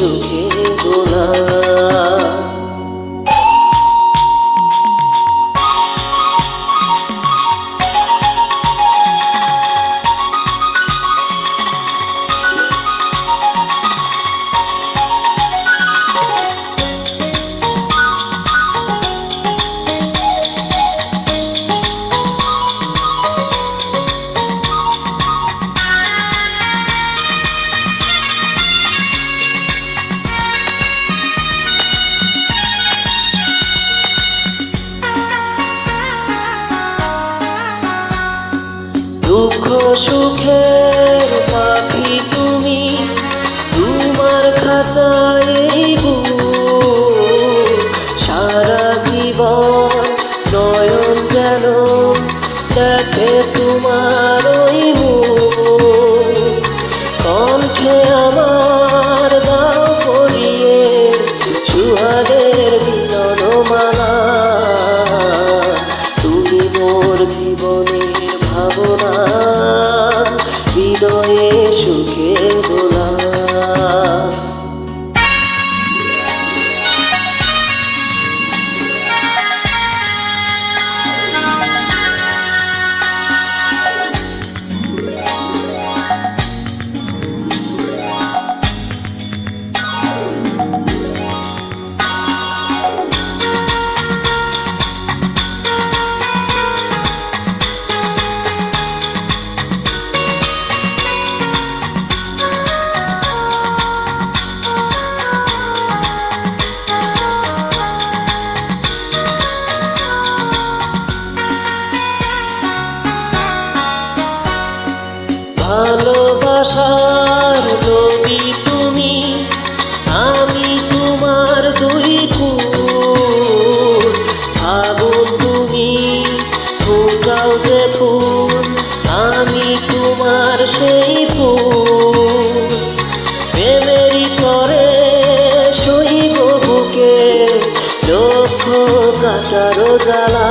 হৃদয়ে সুখের পাখি তুমি তোমার খাঁচায়। সারা জীবন নয়ন যেন দেখে ভালোবাসার নদী তুমি, আমি তোমার দুই আগুন তুমি, ফুটাও যে ফুল, আমি তোমার সেই ফুল। প্রেমেরই করে সইব বুকে লক্ষ কাটারো জ্বালা।